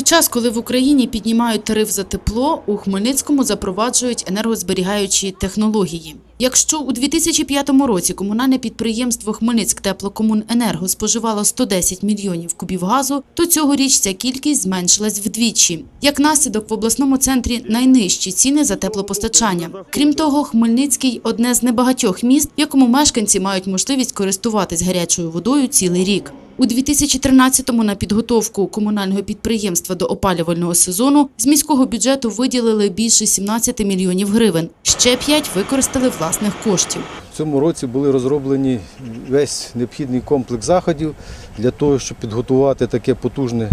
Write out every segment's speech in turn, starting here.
той час, коли в Україні піднімають тариф за тепло, у Хмельницькому запроваджують енергозберігаючі технології. Якщо у 2005 році комунальне підприємство Хмельницьктеплокомуненерго споживало 110 мільйонів кубів газу, то цьогоріч ця кількість зменшилась вдвічі. Як наслідок, в обласному центрі найнижчі ціни за теплопостачання. Крім того, Хмельницький одне з небагатьох міст, якому мешканці мають можливість користуватись гарячою водою цілий рік. У 2013-му на підготовку комунального підприємства до опалювального сезону з міського бюджету виділили більше 17 мільйонів гривень. Ще 5 використали власних коштів. В цьому році були розроблені весь необхідний комплекс заходів для того, щоб підготувати таке потужне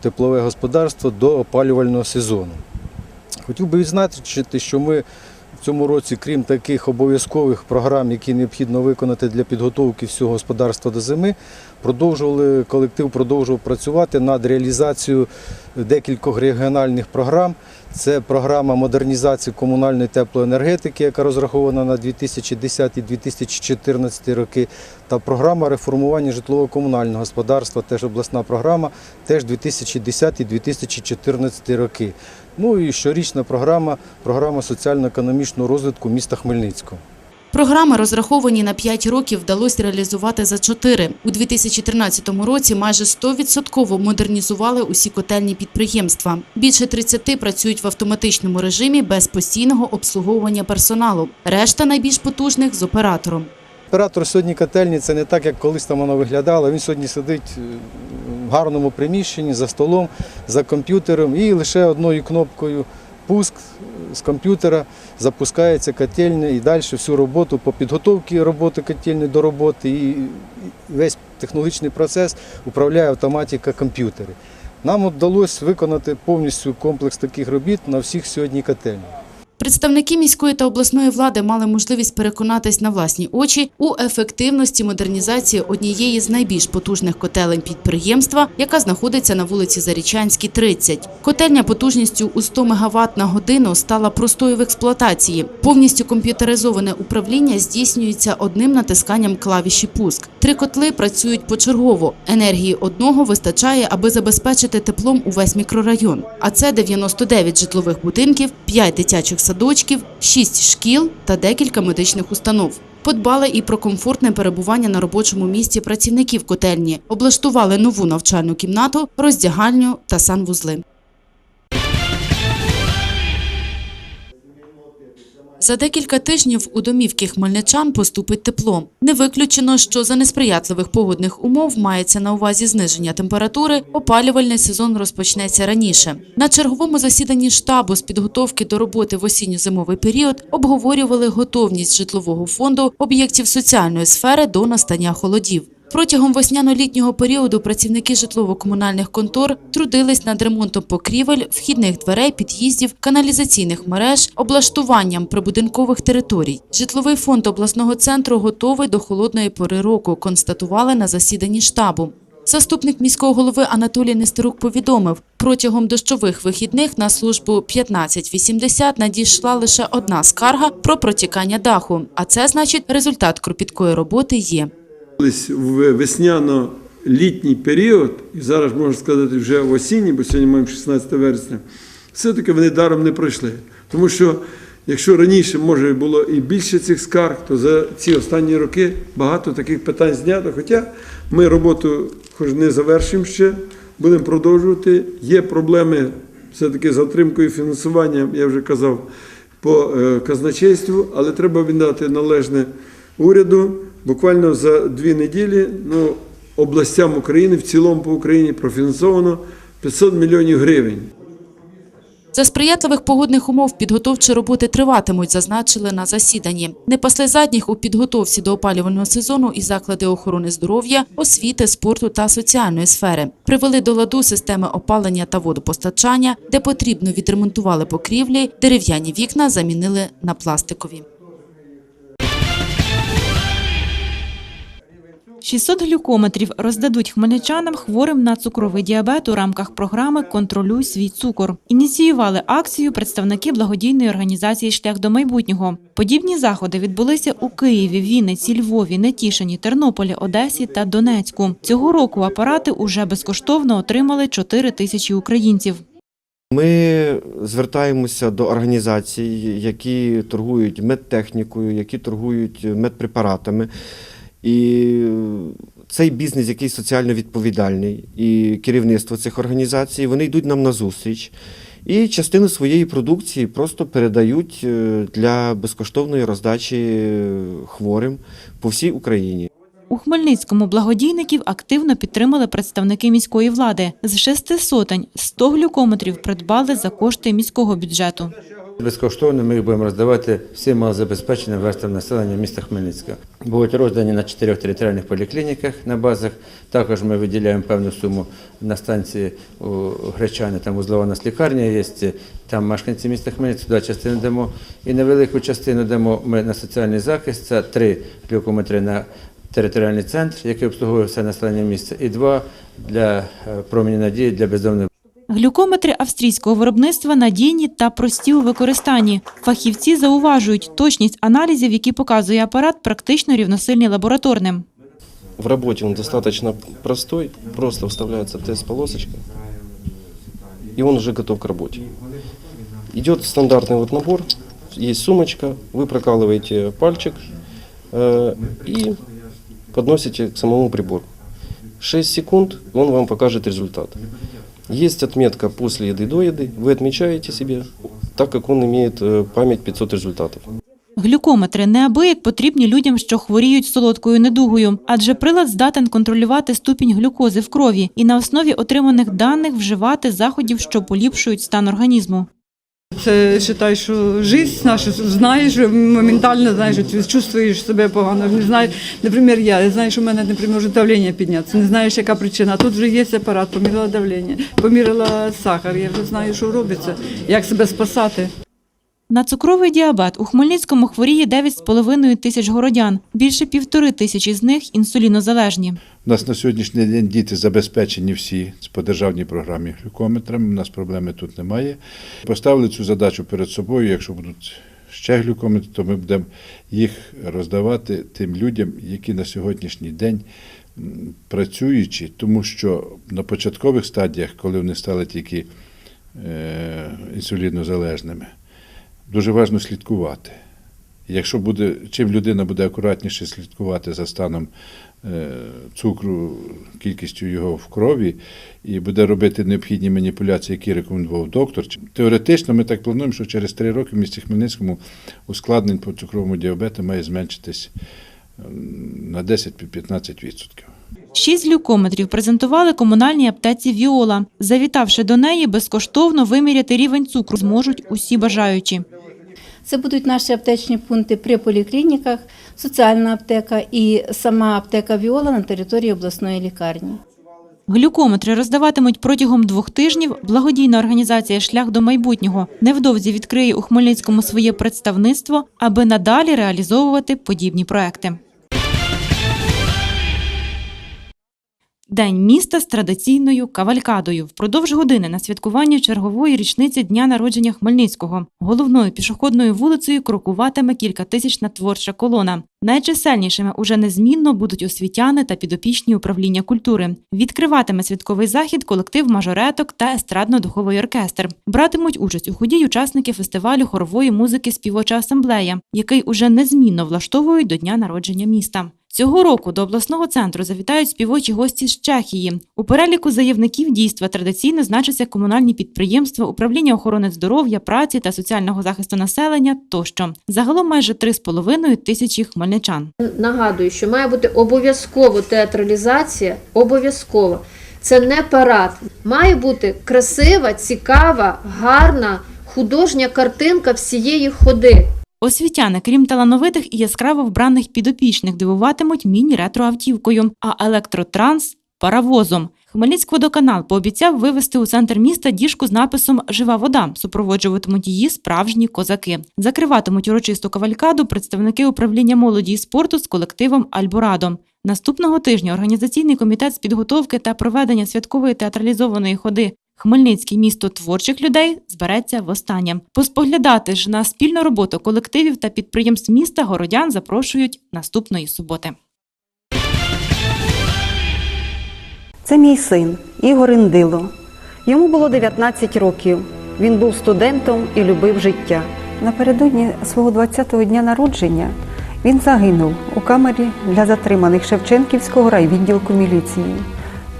теплове господарство до опалювального сезону. Хотів би відзначити, що ми в цьому році, крім таких обов'язкових програм, які необхідно виконати для підготовки всього господарства до зими, продовжували колектив продовжував працювати над реалізацією декількох регіональних програм. Це програма модернізації комунальної теплоенергетики, яка розрахована на 2010-2014 роки, та програма реформування житлово-комунального господарства, теж обласна програма, теж 2010-2014 роки. Ну і щорічна програма, програма соціально-економічного розвитку міста Хмельницького. Програми, розраховані на 5 років, вдалося реалізувати за 4. У 2013 році майже 100% модернізували усі котельні підприємства. Більше 30 працюють в автоматичному режимі без постійного обслуговування персоналу. Решта найбільш потужних з оператором. Оператор сьогодні котельні це не так, як колись там воно виглядало. Він сьогодні сидить е, в гарному приміщенні за столом, за комп'ютером і лише одною кнопкою пуск з комп'ютера запускається котельня і далі всю роботу по підготовці роботи котельні до роботи і весь технологічний процес управляє автоматика комп'ютери. Нам вдалося виконати повністю комплекс таких робіт на всіх сьогодні котельнях. Представники міської та обласної влади мали можливість переконатись на власні очі у ефективності модернізації однієї з найбільш потужних котелень підприємства, яка знаходиться на вулиці Зарічанській, 30. Котельня потужністю у 100 МВт на годину стала простою в експлуатації. Повністю комп'ютеризоване управління здійснюється одним натисканням клавіші пуск. Три котли працюють почергово. Енергії одного вистачає, аби забезпечити теплом увесь мікрорайон. А це 99 житлових будинків, 5 дитячих садочків, 6 шкіл та декілька медичних установ. Подбали і про комфортне перебування на робочому місці працівників котельні, облаштували нову навчальну кімнату, роздягальню та санвузли. За декілька тижнів у домівки хмельничан поступить тепло. Не виключено, що за несприятливих погодних умов мається на увазі зниження температури. Опалювальний сезон розпочнеться раніше. На черговому засіданні штабу з підготовки до роботи в осінньо-зимовий період обговорювали готовність житлового фонду об'єктів соціальної сфери до настання холодів. Протягом весняно-літнього періоду працівники житлово-комунальних контор трудились над ремонтом покрівель, вхідних дверей, під'їздів, каналізаційних мереж, облаштуванням прибудинкових територій. Житловий фонд обласного центру готовий до холодної пори року, констатували на засіданні штабу. Заступник міського голови Анатолій Нестерук повідомив, протягом дощових вихідних на службу 1580 надійшла лише одна скарга про протікання даху, а це значить результат кропіткої роботи є. В весняно-літній період, і зараз можна сказати вже в осінній, бо сьогодні маємо 16 вересня, все-таки вони даром не пройшли. Тому що якщо раніше може було і більше цих скарг, то за ці останні роки багато таких питань знято. Хоча ми роботу хоч не завершимо ще, будемо продовжувати. Є проблеми все-таки з отримкою фінансування, я вже казав, по е, казначейству, але треба віддати належне уряду. Буквально за дві неділі ну, областям України, в цілому по Україні профінансовано 500 мільйонів гривень. За сприятливих погодних умов підготовчі роботи триватимуть, зазначили на засіданні. Не пасли задніх у підготовці до опалювального сезону і заклади охорони здоров'я, освіти, спорту та соціальної сфери. Привели до ладу системи опалення та водопостачання, де потрібно відремонтували покрівлі, дерев'яні вікна замінили на пластикові. 600 глюкометрів роздадуть хмельничанам хворим на цукровий діабет у рамках програми Контролюй свій цукор. Ініціювали акцію представники благодійної організації Шлях до майбутнього. Подібні заходи відбулися у Києві, Вінниці, Львові, Нетішині, Тернополі, Одесі та Донецьку. Цього року апарати уже безкоштовно отримали 4 тисячі українців. Ми звертаємося до організацій, які торгують медтехнікою, які торгують медпрепаратами. І цей бізнес, який соціально відповідальний, і керівництво цих організацій, вони йдуть нам на зустріч. І частину своєї продукції просто передають е, для безкоштовної роздачі хворим по всій Україні. У Хмельницькому благодійників активно підтримали представники міської влади. З шести сотень 100 глюкометрів придбали за кошти міського бюджету. Безкоштовно ми їх будемо роздавати всім малозабезпеченим верствам населення міста Хмельницького. Будуть роздані на чотирьох територіальних поліклініках на базах. Також ми виділяємо певну суму на станції у Гречани, там узлова нас лікарня є, там мешканці міста Хмельницького, туди частину дамо. І невелику частину дамо ми на соціальний захист, це три глюкометри на територіальний центр, який обслуговує все населення міста, і два для е, промені надії для бездомних Глюкометри австрійського виробництва надійні та прості у використанні. Фахівці зауважують, точність аналізів, які показує апарат, практично рівносильні лабораторним. В работе он достаточно простой, просто вставляется тест-полосочка, и он уже готов к работе. Идет стандартный вот набор, есть сумочка, вы прокалываете пальчик э, и подносите к самому прибору. 6 секунд, он вам покажет результат. Есть отметка после еды до еды, вы отмечаете себе, так как он имеет э, память 500 результатов. Глюкометри неабияк потрібні людям, що хворіють солодкою недугою, адже прилад здатен контролювати ступінь глюкози в крові і на основі отриманих даних вживати заходів, що поліпшують стан організму. Це вважаю, що життя наша знаєш, моментально знаєш, чувствуєш себе погано. Не знаю, наприклад, я, я знаю, що в мене, наприклад, може давлення піднятися. Не знаєш, яка причина. Тут вже є апарат, помірила давлення, помірила сахар. Я вже знаю, що робиться, як себе спасати. На цукровий діабет у Хмельницькому хворіє 9,5 тисяч городян. Більше півтори тисячі з них інсулінозалежні. У нас на сьогоднішній день діти забезпечені всі по державній програмі глюкометрами. У нас проблеми тут немає. Поставили цю задачу перед собою. Якщо будуть ще глюкометри, то ми будемо їх роздавати тим людям, які на сьогоднішній день працюючи, тому що на початкових стадіях, коли вони стали тільки е, інсулінозалежними, дуже важливо слідкувати. Якщо буде, чим людина буде акуратніше слідкувати за станом е, цукру, кількістю його в крові, і буде робити необхідні маніпуляції, які рекомендував доктор. Теоретично ми так плануємо, що через три роки в місті Хмельницькому ускладнень по цукровому діабету має зменшитись ем, на 10-15%. Шість глюкометрів презентували комунальній аптеці Віола. Завітавши до неї, безкоштовно виміряти рівень цукру зможуть усі бажаючі. Це будуть наші аптечні пункти при поліклініках, соціальна аптека і сама аптека Віола на території обласної лікарні. Глюкометри роздаватимуть протягом двох тижнів. Благодійна організація Шлях до майбутнього невдовзі відкриє у Хмельницькому своє представництво, аби надалі реалізовувати подібні проекти. День міста з традиційною кавалькадою. Впродовж години на святкування чергової річниці дня народження Хмельницького. Головною пішохідною вулицею крокуватиме кількатисячна творча колона. Найчисельнішими уже незмінно будуть освітяни та підопічні управління культури. Відкриватиме святковий захід колектив мажореток та естрадно-духовий оркестр. Братимуть участь у ході учасники фестивалю хорової музики Співоча асамблея, який уже незмінно влаштовують до дня народження міста. Цього року до обласного центру завітають співочі гості з Чехії. У переліку заявників дійства традиційно значаться комунальні підприємства, управління охорони здоров'я, праці та соціального захисту населення тощо. Загалом майже 3,5 тисячі хмельничан. Нагадую, що має бути обов'язково театралізація, обов'язково. Це не парад. Має бути красива, цікава, гарна художня картинка всієї ходи. Освітяни, крім талановитих і яскраво вбраних підопічних, дивуватимуть міні-ретроавтівкою, а електротранс паровозом. Хмельницькводоканал пообіцяв вивезти у центр міста діжку з написом Жива вода. Супроводжуватимуть її справжні козаки. Закриватимуть урочисту кавалькаду представники управління молоді і спорту з колективом Альборадо. Наступного тижня організаційний комітет з підготовки та проведення святкової театралізованої ходи Хмельницький місто творчих людей збереться востаннє. Поспоглядати ж на спільну роботу колективів та підприємств міста городян запрошують наступної суботи. Це мій син Ігор Індило. Йому було 19 років. Він був студентом і любив життя. Напередодні свого 20-го дня народження він загинув у камері для затриманих Шевченківського райвідділку міліції.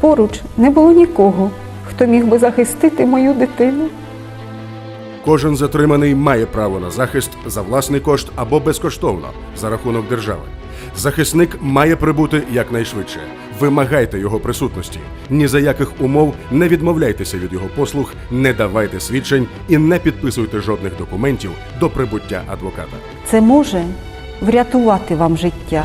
Поруч не було нікого, хто міг би захистити мою дитину. Кожен затриманий має право на захист за власний кошт або безкоштовно за рахунок держави. Захисник має прибути якнайшвидше. Вимагайте його присутності. Ні за яких умов не відмовляйтеся від його послуг, не давайте свідчень і не підписуйте жодних документів до прибуття адвоката. Це може врятувати вам життя.